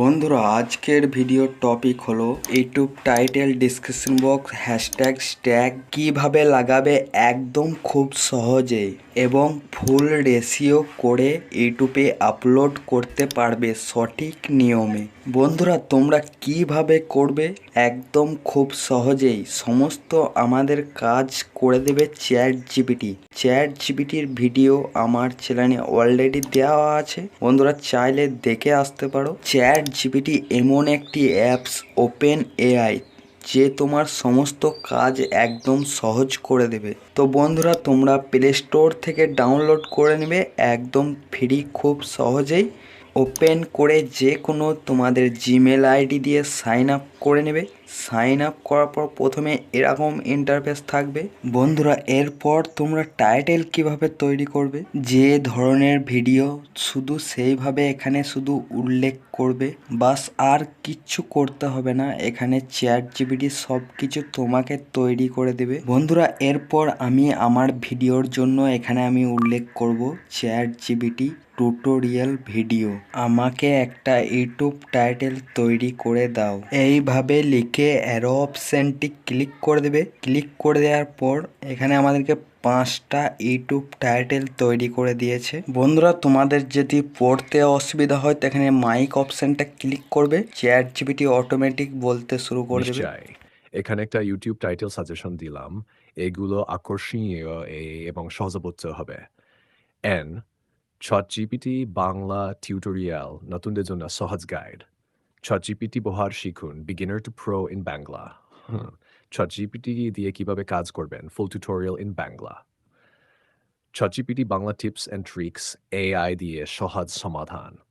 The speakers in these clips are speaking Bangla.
বন্ধুরা, আজকের ভিডিওর টপিক হলো YouTube title description box hashtag tag কীভাবে লাগাবে একদম খুব সহজে এবং ফুল রেশিও করে ইউটিউবে আপলোড করতে পারবে সঠিক নিয়মে। বন্ধুরা, তোমরা কীভাবে করবে একদম খুব সহজেই? সমস্ত আমাদের কাজ করে দেবে চ্যাট জিপিটি চ্যাট জিপিটির ভিডিও আমার চ্যানেলে অলরেডি দেওয়া আছে। বন্ধুরা, চাইলে দেখে আসতে পারো। চ্যাট জিপিটি এমন একটি অ্যাপস ওপেন এআই যে তোমার সমস্ত কাজ একদম সহজ করে দেবে। তো বন্ধুরা, তোমরা প্লে স্টোর থেকে ডাউনলোড করে নেবে। একদম ফ্রি খুব সহজেই ওপেন করে যে কোনো তোমাদের জিমেল আইডি দিয়ে সাইন আপ করে নেবে। সাইন আপ করার পর প্রথমে এরকম ইন্টারফেস থাকবে। বন্ধুরা, এরপর তোমরা টাইটেল কীভাবে তৈরি করবে? যে ধরনের ভিডিও শুধু সেইভাবে এখানে শুধু উল্লেখ করবে। বাস আর কিচ্ছু করতে হবে না। এখানে চ্যাট জিবিটি সব কিছু তোমাকে তৈরি করে দেবে। বন্ধুরা, এরপর আমি আমার ভিডিওর জন্য এখানে আমি উল্লেখ করব চ্যাট জিবিটি টিউটোরিয়াল ভিডিও আমাকে একটা ইউটিউব টাইটেল তৈরি করে দাও। এইভাবে লিখে অ্যারো অপশানটি ক্লিক করে দেবে। ক্লিক করে দেওয়ার পর এখানে আমাদেরকে পাঁচটা ইউটিউব টাইটেল তৈরি করে দিয়েছে। বন্ধুরা, তোমাদের যদি পড়তে অসুবিধা হয়, তো এখানে মাইক অপশানটা ক্লিক করবে। চ্যাট জিপিটি অটোমেটিক বলতে শুরু করে দেবে। এখানে একটা ইউটিউব টাইটেল সাজেশন দিলাম। এগুলো আকর্ষণীয় এবং সহজবোধ্য হবে। এন জিপিটি বাংলা টিউটোরিয়াল নতুনদের জন্য সহজ গাইড ছট জিপিটি বহার শিখুন beginner to pro in Bangla ChatGPT দিয়ে কীভাবে কাজ করবেন full tutorial in Bangla GPT Bangla tips and tricks AI দিয়ে সহজ সমাধান.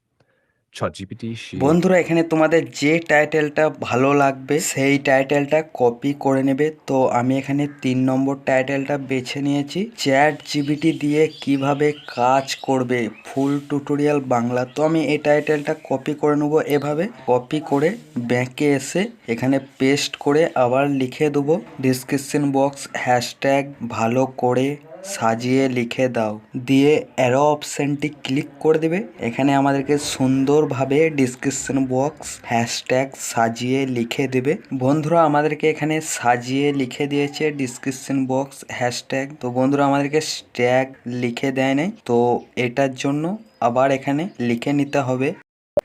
বন্ধুরা, এখানে তোমাদের যে টাইটেলটা ভালো লাগবে, সেই টাইটেলটা কপি করে নেবে। তো আমি এখানে তিন নম্বর টাইটেলটা বেছে নিয়েছি। চ্যাট জিবিটি দিয়ে কীভাবে কাজ করবে ফুল টিউটোরিয়াল বাংলা। তো আমি এই টাইটেলটা কপি করে নেব এভাবে। কপি করে ব্যাকে এসে এখানে পেস্ট করে আবার লিখে দেবো। ডিসক্রিপশন বক্স হ্যাশট্যাগ ভালো করে সাজিয়ে লিখে দাও। দিয়ে অ্যারো অপশানটি ক্লিক করে দেবে। এখানে আমাদেরকে সুন্দরভাবে ডিসক্রিপশন বক্স হ্যাশট্যাগ সাজিয়ে লিখে দেবে। বন্ধুরা, আমাদেরকে এখানে সাজিয়ে লিখে দিয়েছে ডিসক্রিপশন বক্স হ্যাশট্যাগ তো বন্ধুরা, আমাদেরকে স্ট্যাগ লিখে দেয় নাই। তো এটার জন্য আবার এখানে লিখে নিতে হবে।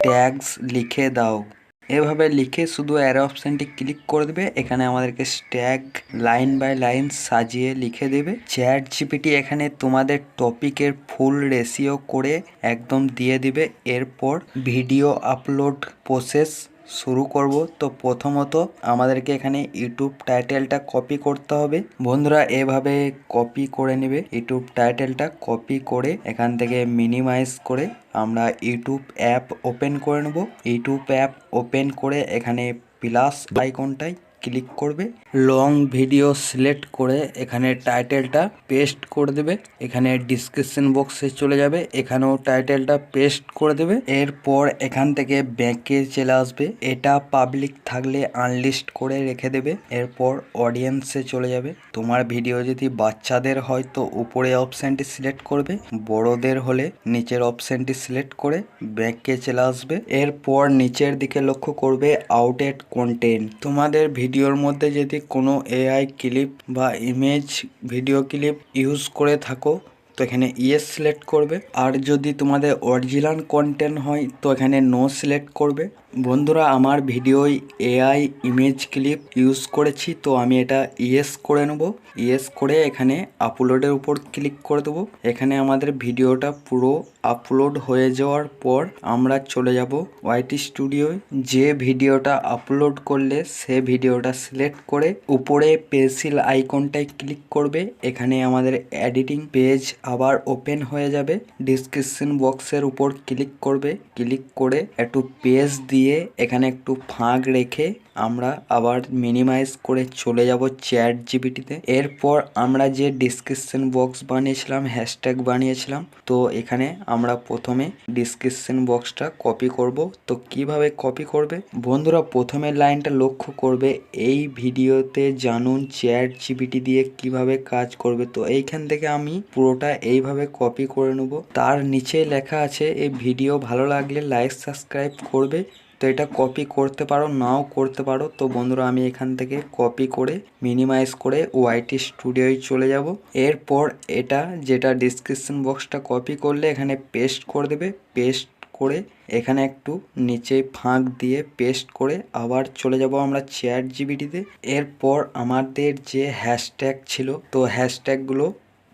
ট্যাগস লিখে দাও। এভাবে লিখে শুধু অ্যারো অপশানটি ক্লিক করে দেবে। এখানে আমাদেরকে স্ট্যাগ লাইন বাই লাইন সাজিয়ে লিখে দেবে। চ্যাট জিপিটি এখানে তোমাদের টপিকের ফুল রেশিও করে একদম দিয়ে দিবে। এরপর ভিডিও আপলোড প্রসেস শুরু করব। তো প্রথমত আমাদেরকে এখানে ইউটিউব টাইটেলটা কপি করতে হবে। বন্ধুরা এভাবে কপি করে নেবে। ইউটিউব টাইটেলটা কপি করে এখান থেকে মিনিমাইজ করে আমরা ইউটিউব অ্যাপ ওপেন করে নেব। ইউটিউব অ্যাপ ওপেন করে এখানে প্লাস আইকনটায় ক্লিক করবে। লং ভিডিও সিলেক্ট করে এখানে টাইটেলটা পেস্ট করে দেবে। এখানে ডিসক্রিপশন বক্সে চলে যাবে। এখানেও টাইটেলটা পেস্ট করে দেবে। এরপর এখান থেকে ব্যাকে চলে আসবে। এটা পাবলিক থাকলে আনলিস্ট করে রেখে দেবে। এরপর অডিয়েন্সে চলে যাবে। তোমার ভিডিও যদি বাচ্চাদের হয় তো উপরে অপশানটি সিলেক্ট করবে। বড়দের হলে নিচের অপশানটি সিলেক্ট করে ব্যাকে চলে আসবে। এরপর নিচের দিকে লক্ষ্য করবে আউটেড কন্টেন্ট তোমাদের ভিডিওর মধ্যে যদি কোনো এআই ক্লিপ বা ইমেজ ভিডিও ক্লিপ ইউজ করে থাকো, তো এখানে ইয়েস সিলেক্ট করবে। আর যদি তোমাদের অরিজিনাল কন্টেন্ট হয়, তো এখানে নো সিলেক্ট করবে। বন্ধুরা, আমার ভিডিওয় এআই ইমেজ ক্লিপ ইউজ করেছি, তো আমি এটা ইয়েস করে নেব। ইয়েস করে এখানে আপলোডের উপর ক্লিক করে দেবো। এখানে আমাদের ভিডিওটা পুরো আপলোড হয়ে যাওয়ার পর আমরা চলে যাব ওয়াইটি স্টুডিওয় যে। ভিডিওটা আপলোড করলে, সে ভিডিওটা সিলেক্ট করে উপরে পেন্সিল আইকনটায় ক্লিক করবে। এখানে আমাদের এডিটিং পেজ আবার ওপেন হয়ে যাবে। ডিসক্রিপশন বক্সের উপর ক্লিক করবে। ক্লিক করে একটু পেজ দিয়ে এখানে একটু ফাঁক রেখে আমরা আবার মিনিমাইজ করে চলে যাব চ্যাট জিবিটিতে এরপর আমরা যে ডিসক্রিপশন বক্স বানিয়েছিলাম হ্যাশট্যাগ বানিয়েছিলাম, তো এখানে আমরা প্রথমে ডিসক্রিপশন বক্সটা কপি করব। তো কীভাবে কপি করবে? বন্ধুরা, প্রথমে লাইনটা লক্ষ্য করবে, এই ভিডিওতে জানুন চ্যাট জিবিটি দিয়ে কীভাবে কাজ করবে। তো এইখান থেকে আমি পুরোটা এইভাবে কপি করে নেব। তার নিচে লেখা আছে, এই ভিডিও ভালো লাগলে লাইক সাবস্ক্রাইব করবে। তো এটা কপি করতে পারো, নাও করতে পারো। তো বন্ধুরা, আমি এখান থেকে কপি করে মিনিমাইজ করে ওয়াইটি স্টুডিওয় চলে যাব। এরপর এটা যেটা ডিসক্রিপশন বক্সটা কপি করলে, এখানে পেস্ট করে দেবে। পেস্ট করে এখানে একটু নিচে ফাঁক দিয়ে পেস্ট করে আবার চলে যাব আমরা চ্যাট জিবিটিতে এরপর আমাদের যে হ্যাশট্যাগ ছিল, তো হ্যাশট্যাগুলো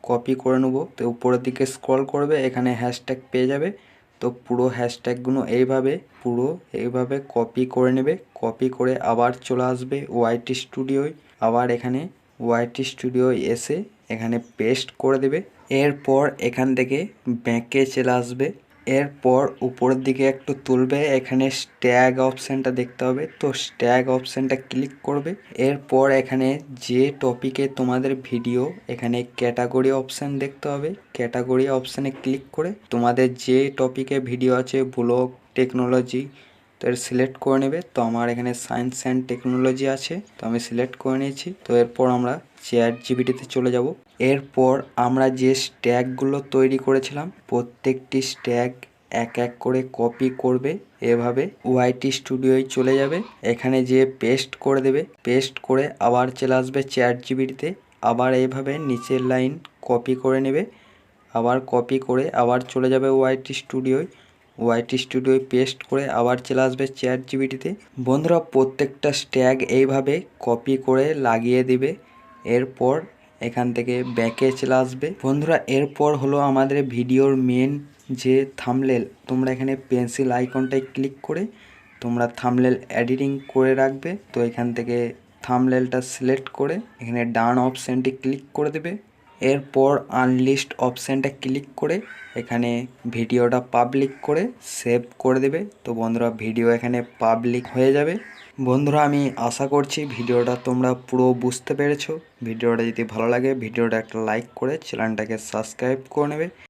কপি করে নেব। তো উপরের দিকে স্ক্রল করবে, এখানে হ্যাশট্যাগ পেয়ে যাবে। তো পুরো হ্যাশট্যাগুলো এইভাবে, পুরো এইভাবে কপি করে নেবে কপি করে আবার চলে আসবে ওয়াইটি স্টুডিওয় আবার এখানে ওয়াইটি স্টুডিওয় এসে এখানে পেস্ট করে দেবে। এরপর এখান থেকে ব্যাঁকে চলে আসবে। এরপর উপরের দিকে একটু তুলবে, এখানে স্ট্যাগ অপশানটা দেখতে হবে। তো স্ট্যাগ অপশানটা ক্লিক করবে। এরপর এখানে যে টপিকে তোমাদের ভিডিও এখানে ক্যাটাগরি অপশান দেখতে হবে। ক্যাটাগরি অপশানে ক্লিক করে তোমাদের যে টপিকে ভিডিও আছে ব্লগ টেকনোলজি তো এর সিলেক্ট করে নেবে। তো আমার এখানে সায়েন্স অ্যান্ড টেকনোলজি আছে, তো আমি সিলেক্ট করে নিয়েছি। তো এরপর আমরা চ্যাট জিবিটিতে চলে যাব। এরপর আমরা যে স্ট্যাগগুলো তৈরি করেছিলাম, প্রত্যেকটি স্ট্যাগ এক এক করে কপি করবে। এভাবে ওয়াইটি স্টুডিওয় চলে যাবে। এখানে যে পেস্ট করে দেবে। পেস্ট করে আবার চলে আসবে চ্যাট জিবিটিতে আবার এইভাবে নিচের লাইন কপি করে নেবে। আবার কপি করে আবার চলে যাবে ওয়াইটি স্টুডিওয় ওয়াইটি স্টুডিওয় পেস্ট করে আবার চলে আসবে চ্যাট জিবিটিতে বন্ধুরা, প্রত্যেকটা স্ট্যাগ এইভাবে কপি করে লাগিয়ে দিবে। এরপর এখান থেকে ব্যাকে চলে আসবে। বন্ধুরা, এরপর হলো আমাদের ভিডিওর মেন যে থামলেল তোমরা এখানে পেন্সিল আইকনটায় ক্লিক করে তোমরা থামলেল এডিটিং করে রাখবে। তো এখান থেকে থামলেলটা সিলেক্ট করে এখানে ডান অপশানটি ক্লিক করে দেবে। এরপর আনলিস্ট অপশানটা ক্লিক করে এখানে ভিডিওটা পাবলিক করে সেভ করে দেবে। তো বন্ধুরা ভিডিও এখানে পাবলিক হয়ে যাবে। বন্ধুরা, আমি আশা করছি ভিডিওটা তোমরা পুরো বুঝতে পেরেছ। ভিডিওটা যদি ভালো লাগে, ভিডিওটা একটা লাইক করে চ্যানেলটাকে সাবস্ক্রাইব করে নেবে।